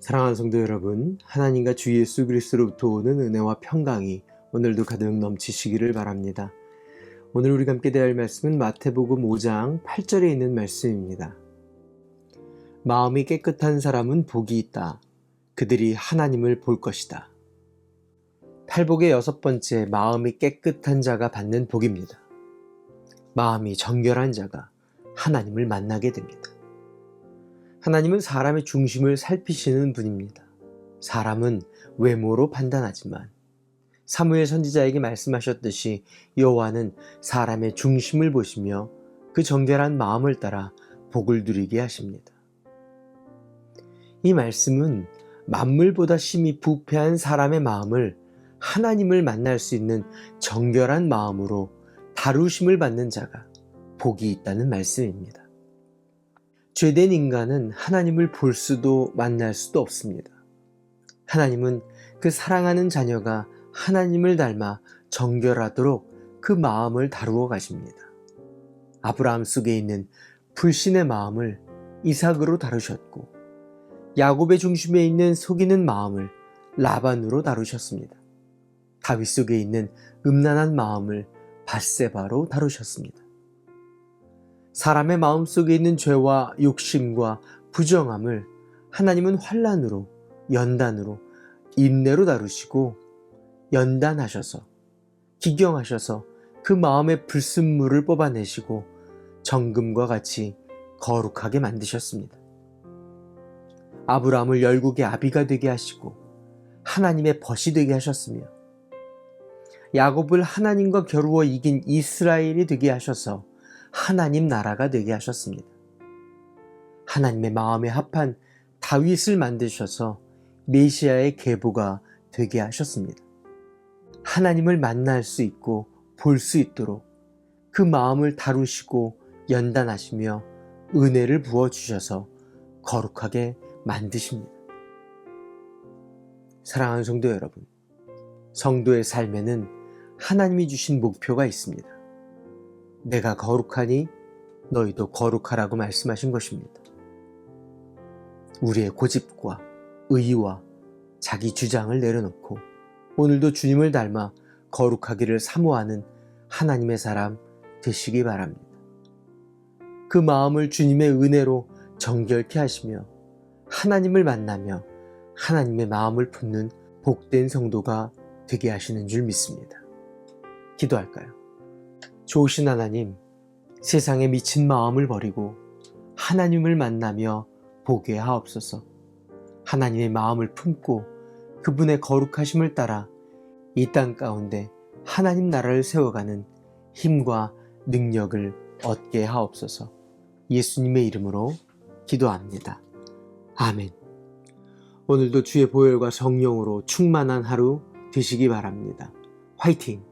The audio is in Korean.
사랑하는 성도 여러분, 하나님과 주 예수 그리스도로부터 오는 은혜와 평강이 오늘도 가득 넘치시기를 바랍니다. 오늘 우리가 함께 대할 말씀은 마태복음 5장 8절에 있는 말씀입니다. 마음이 깨끗한 사람은 복이 있다. 그들이 하나님을 볼 것이다. 팔복의 여섯 번째 마음이 깨끗한 자가 받는 복입니다. 마음이 정결한 자가 하나님을 만나게 됩니다. 하나님은 사람의 중심을 살피시는 분입니다. 사람은 외모로 판단하지만 사무엘 선지자에게 말씀하셨듯이 여호와는 사람의 중심을 보시며 그 정결한 마음을 따라 복을 누리게 하십니다. 이 말씀은 만물보다 심히 부패한 사람의 마음을 하나님을 만날 수 있는 정결한 마음으로 다루심을 받는 자가 복이 있다는 말씀입니다. 죄된 인간은 하나님을 볼 수도 만날 수도 없습니다. 하나님은 그 사랑하는 자녀가 하나님을 닮아 정결하도록 그 마음을 다루어 가십니다. 아브라함 속에 있는 불신의 마음을 이삭으로 다루셨고 야곱의 중심에 있는 속이는 마음을 라반으로 다루셨습니다. 다윗 속에 있는 음란한 마음을 바세바로 다루셨습니다. 사람의 마음 속에 있는 죄와 욕심과 부정함을 하나님은 환란으로 연단으로 인내로 다루시고 연단하셔서 기경하셔서 그 마음의 불순물을 뽑아내시고 정금과 같이 거룩하게 만드셨습니다. 아브라함을 열국의 아비가 되게 하시고 하나님의 벗이 되게 하셨으며 야곱을 하나님과 겨루어 이긴 이스라엘이 되게 하셔서 하나님 나라가 되게 하셨습니다. 하나님의 마음에 합한 다윗을 만드셔서 메시아의 계보가 되게 하셨습니다. 하나님을 만날 수 있고 볼 수 있도록 그 마음을 다루시고 연단하시며 은혜를 부어 주셔서 거룩하게 만드십니다. 사랑하는 성도 여러분, 성도의 삶에는 하나님이 주신 목표가 있습니다. 내가 거룩하니 너희도 거룩하라고 말씀하신 것입니다. 우리의 고집과 의와 자기 주장을 내려놓고 오늘도 주님을 닮아 거룩하기를 사모하는 하나님의 사람 되시기 바랍니다. 그 마음을 주님의 은혜로 정결케 하시며 하나님을 만나며 하나님의 마음을 품는 복된 성도가 되게 하시는 줄 믿습니다. 기도할까요? 좋으신 하나님, 세상에 미친 마음을 버리고 하나님을 만나며 보게 하옵소서. 하나님의 마음을 품고 그분의 거룩하심을 따라 이 땅 가운데 하나님 나라를 세워가는 힘과 능력을 얻게 하옵소서. 예수님의 이름으로 기도합니다. 아멘. 오늘도 주의 보혈과 성령으로 충만한 하루 되시기 바랍니다. 화이팅!